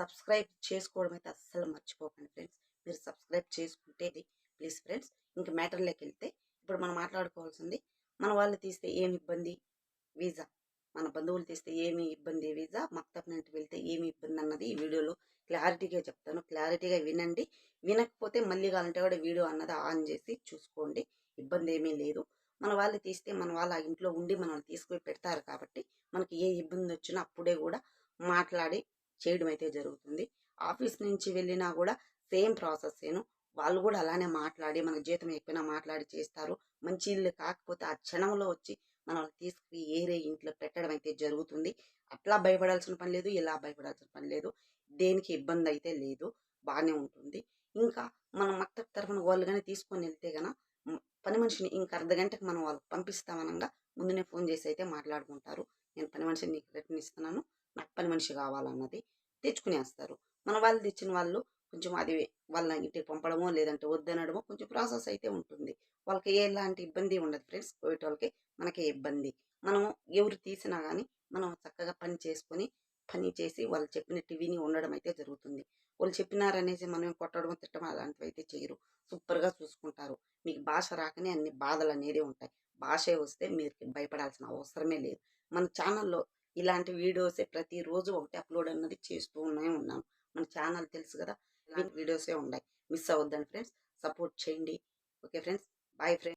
Subscribe చేసుకోవడం అయితే అస్సలు మర్చిపోకండి ఫ్రెండ్స్. మీరు సబ్స్క్రైబ్ చేసుకుంటే ప్లీజ్ ఫ్రెండ్స్ ఇంకా మ్యాటర్లోకి వెళ్తే ఇప్పుడు మనం మాట్లాడుకోవాల్సింది మన వాళ్ళు తీస్తే ఏమి ఇబ్బంది? వీసా. మన బంధువులు తీస్తే ఏమి ఇబ్బంది వీసా? మక్తబ్ వెళ్తే ఏమి ఇబ్బంది అన్నది ఈ వీడియోలో క్లారిటీగా చెప్తాను. క్లారిటీగా వినండి. వినకపోతే మళ్ళీ కావాలంటే కూడా వీడియో అన్నది ఆన్ చేసి చూసుకోండి. ఇబ్బంది ఏమీ లేదు. మన వాళ్ళు తీస్తే మన వాళ్ళ ఇంట్లో ఉండి మనల్ని తీసుకుని పెడతారు కాబట్టి మనకి ఏ ఇబ్బంది వచ్చినా అప్పుడే కూడా మాట్లాడి చేయడం అయితే జరుగుతుంది. ఆఫీస్ నుంచి వెళ్ళినా కూడా సేమ్ ప్రాసెస్ వాళ్ళు కూడా అలానే మాట్లాడి మనకు జీతం ఎక్కువైనా మాట్లాడి చేస్తారు. మంచి ఇల్లు కాకపోతే ఆ క్షణంలో వచ్చి మనల్ని తీసుకుని ఏరే ఇంట్లో పెట్టడం అయితే జరుగుతుంది. అట్లా భయపడాల్సిన పని లేదు ఇలా భయపడాల్సిన పని లేదు. దేనికి ఇబ్బంది అయితే లేదు. బాగానే ఉంటుంది. ఇంకా మనం మక్తబ్ తరఫున వాళ్ళు కానీ తీసుకొని వెళ్తే గన పని మనిషిని ఇంక అర్ధ గంటకు మనం వాళ్ళకి పంపిస్తామనగా ముందునే ఫోన్ చేసి అయితే మాట్లాడుకుంటారు. నేను పని మనిషిని నీకు రిటర్న్ ఇస్తున్నాను. నాకు పని మనిషి కావాలన్నది తెచ్చుకునేస్తారు. మన వాళ్ళు తెచ్చిన వాళ్ళు కొంచెం అది వాళ్ళ ఇంటికి పంపడమో లేదంటే వద్దనడమో కొంచెం ప్రాసెస్ అయితే ఉంటుంది. వాళ్ళకి ఎలాంటి ఇబ్బంది ఉండదు ఫ్రెండ్స్. కోవిడ్ వాళ్ళకి మనకే ఇబ్బంది. మనము ఎవరు తీసినా కానీ మనం చక్కగా పని చేసుకొని పని చేసి వాళ్ళు చెప్పినట్టు విని ఉండడం అయితే జరుగుతుంది. వాళ్ళు చెప్పినారనేసి మనం కొట్టడం తిట్టడం అలాంటివి అయితే చేయరు. సూపర్గా చూసుకుంటారు. మీకు భాష రాకనే అన్ని బాధలు అనేది ఉంటాయి. భాషే వస్తే మీరు భయపడాల్సిన అవసరమే లేదు. మన ఛానల్లో ఇలాంటి వీడియోసే ప్రతిరోజు ఒకటి అప్లోడ్ అన్నది చేస్తూనే ఉన్నాం. మన ఛానల్ తెలుసు కదా ఇలాంటి వీడియోసే ఉన్నాయి మిస్ అవ్వద్దండి ఫ్రెండ్స్. సపోర్ట్ చేయండి. Okay friends. Bye friends.